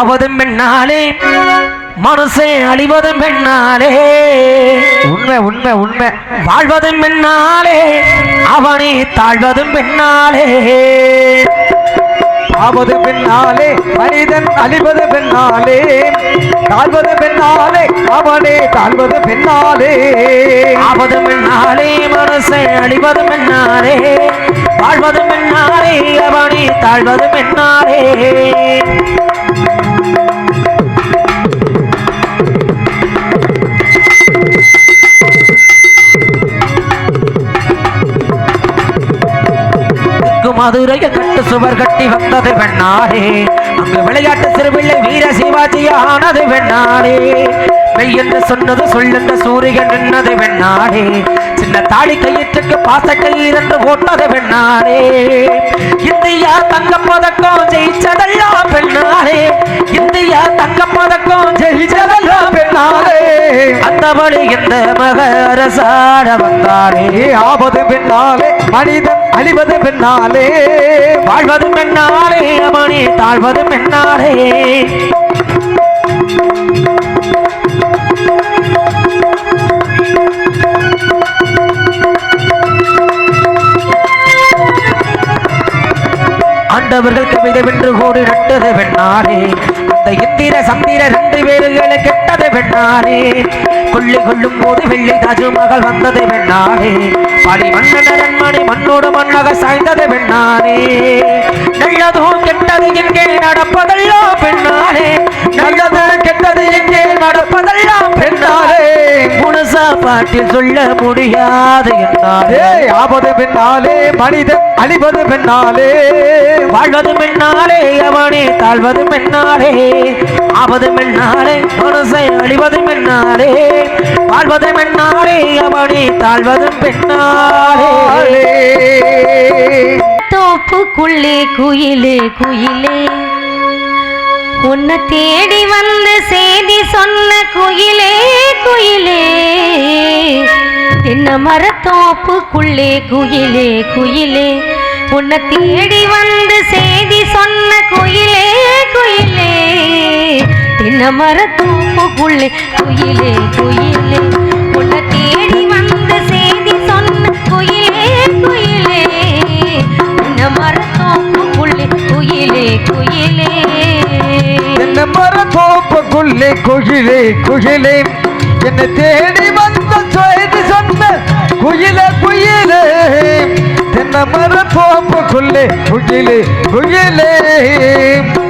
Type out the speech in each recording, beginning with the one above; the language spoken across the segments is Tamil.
அவதும் பெண்ணாலே மனசே அழிவதும் பெண்ணாலே. உண்மை உண்மை உண்மை. வாழ்வதும் பெண்ணாலே அவனை தாழ்வதும் பெண்ணாலே. ஆவது பின்னாலே மனிதன் அழிவது பின்னாலே தாழ்வது பின்னாலே அவனே தாழ்வது பின்னாலே ஆவதும் பெண்ணாலே மனசை அழிவது பெண்ணாலே. வாழ்வது பெண்ணாலே அவனே தாழ்வது பெண்ணாலே. மதுரையை கட்டு சுவர் கட்டி வந்தது பெண்ணாரே அங்கு விளையாட்டு சிறுபிள்ளை வீர சிவாஜி ஆனது பெண்ணாரே மெய் என்று சொன்னது சொல்லென்று சூரியன் நின்னது வெண்ணாடே சின்ன தாடி கையிற்றுக்கு பாச கயிறு போட்டது வெண்ணாடே இந்தியா தங்க பதக்கம் ஜெயிச்சதெல்லாம் பெண்ணாடே இந்தியா தங்க பதக்கம் ஜெயிச்சதெல்லாம் பெண்ணாடே அந்த வழி இந்த மகரசாட வந்தாரே ஆபது பின்னாலே மனிதன் அழிவது பின்னாலே வாழ்வது பெண்ணாலே அவனே தாழ்வது பெண்ணாலே ஆண்டவர்கள் வென்று கூடி நட்டது வெண்ணாரே அந்த இந்திர சந்திர ரெண்டு பேருகளை கெட்டது பெண்ணாரே கொள்ளி கொள்ளும் போது வெள்ளி தாஜ்மஹால் வந்தது பெண்ணாரே படி மன்னன் மணி மண்ணோடு மண்ணாக சாய்ந்தது பெண்ணாரே நல்லதோ கெட்டது எங்கே நடப்பதெல்லாம் பெண்ணாரே நல்லதோ கெட்டது எங்கே நடப்பதெல்லாம் பெண்ணாரே முழுசா பாட்டில் சொல்ல முடியாது என்றாரே ஆவது பின்னாலே மனிதன் அழிவது பின்னாலே வாழ்வது பெண்ணாலே அவனே தாழ்வது பெண்ணாலே. ஆவது பெண்ணாலே மனசை அழிவது பெண்ணாலே வாழ்வது பெண்ணாலே அவனே தாழ்வது பெண்ணாலே தோப்புக்குள்ளே குயிலே குயிலே. உன்னை தேடி வந்து செய்தி சொன்ன குயிலே குயிலே. தென்னை மரத்தோப்புக்குள்ளே குயிலே குயிலே. உன்னை தேடி வந்து செய்தி சொன்ன குயிலே குயிலே. தென்னை மரத்தோப்புக்குள்ளே குயிலே குயிலே. உன்னை தேடி வந்து செய்தி சொன்ன குயிலே குயிலே. இந்த மரத்தோப்புக்குள்ளே குயிலே குயிலே. என்ன மர தோப்புக்குள்ளே குயிலே குயிலே. என்னை தேடி வந்த செய்தி சொன்ன குயிலே குயிலே. தென்னை மரத்தோப்புக்குள்ளே குயிலே குயிலே மாமா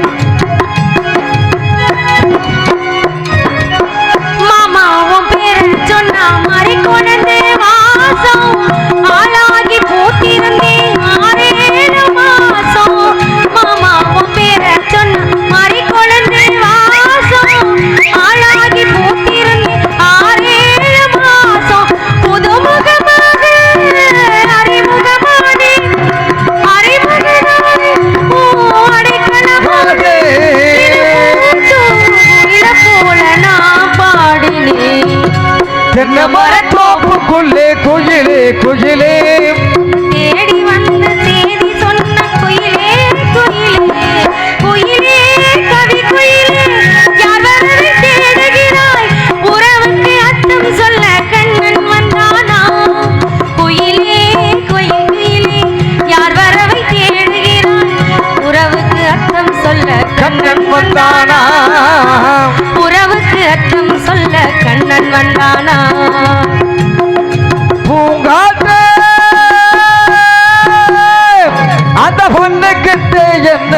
கண்ணன் வந்தானா உறவுக்கு அர்த்தம் சொல்ல கண்ணன் வந்தானா? பூங்காற்றே அந்த பொண்ணுக்கிட்ட என்ன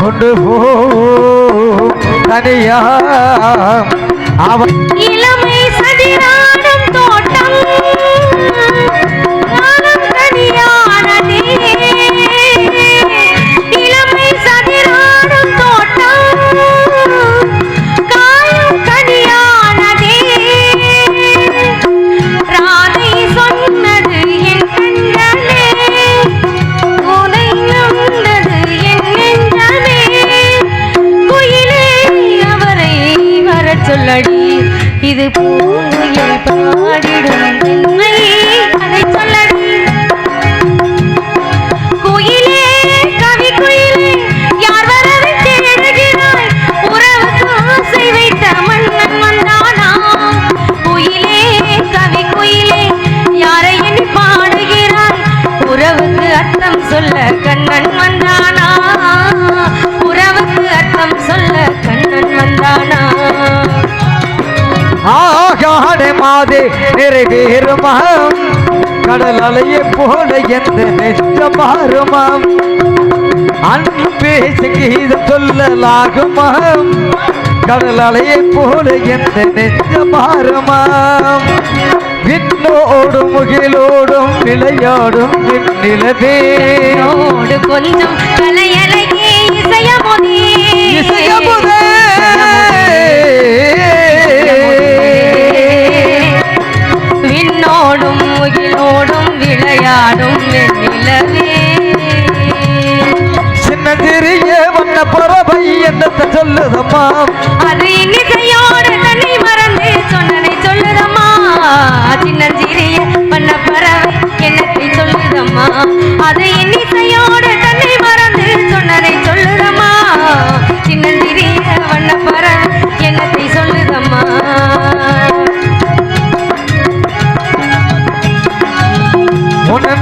கொண்டு போ தனியா? அவன் இளமை வரச் சொல்லடி. இது பூங்குயில் பாடிடும். மாதே நிறைவேறுமாம் கடல் அலையை போல எந்த நெஞ்சம் மாறுமாம் அன்பே சங்கீதம் சொல்லலாகுமாம் கடல் அலையை போல எந்த நெஞ்சம் மாறுமாம் விண்ணோடும் முகிலோடும் விளையாடும் விண்ணிலவே. கொஞ்சம் இசையமுதே. இசையமுதே. விண்ணோடும் முகிலோடும் விளையாடும் வெண்ணிலவே சின்ன சிறிய வண்ண பறவை என்னத்தை சொல்லுதம்மா? அது இன்னிசையோடு தன்னை மறந்து சொன்னதை சொல்லுதம்மா. சின்னஞ்சிறிய பண்ண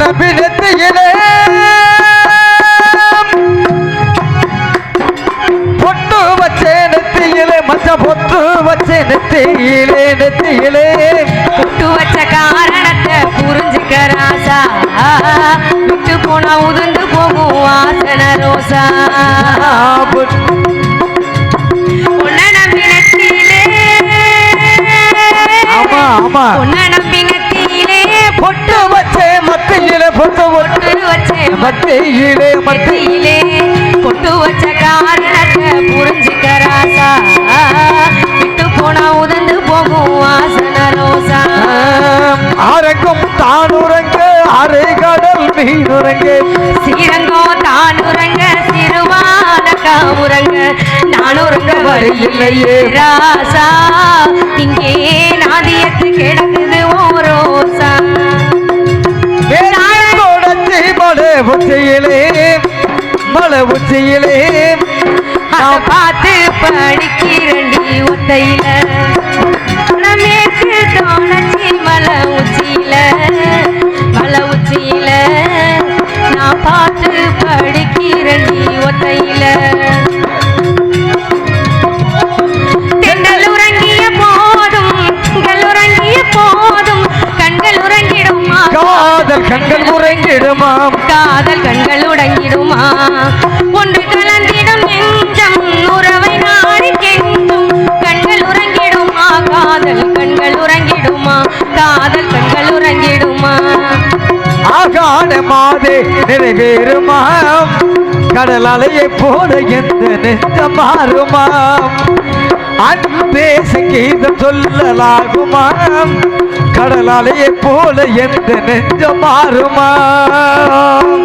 நம்பி நெத்தியிலே பொட்டு வச்சே நெத்தியிலே மச்ச பொட்டு வச்சே நெத்தியிலே நெத்தியிலே. விட்டு வச்ச காரணத்தை புரிஞ்சுக்க ராசா. விட்டு போனா உதிர்ந்து போகும் வாசன ரோசா. உன்னை நம்பி நெத்தியிலே. ஆமா ஆமா. பொட்டு பொட்டு பொட்டு வச்ச மத்தியிலே மத்தி நெத்தியிலே பொட்டு வச்ச காரணத்தை புரிஞ்சுக்க ராசா. விட்டு போனா உதிர்ந்து போகும் வாசன ரோசா. ஆரங்கும் தானுரங்க அரை கடல் மீனுரங்க. சீரங்கோ தானுரங்க சிறுவான காவுரங்க. நானுரங்க வரையில்லையே ராசா. இங்கே நாதியத்து கிடக்குது ஓ ரோசா. மல உச்சியிலே மல உச்சியிலே. அத பார்த்து படிக்கிறண்டி ஒத்தையில மேற்கு தோணச்சி மல உச்சியில மல உச்சியில. நான் பார்த்து படிக்கிறண்டி ஒத்தையில மாதே நிறைவேறுமாம் கடல் அலையை போல எந்த நெஞ்ச மாறுமாம் அன்பே சங்கீதம் சொல்லலாகுமாம் கடல் அலையை போல எந்த நெஞ்ச மாறுமாம்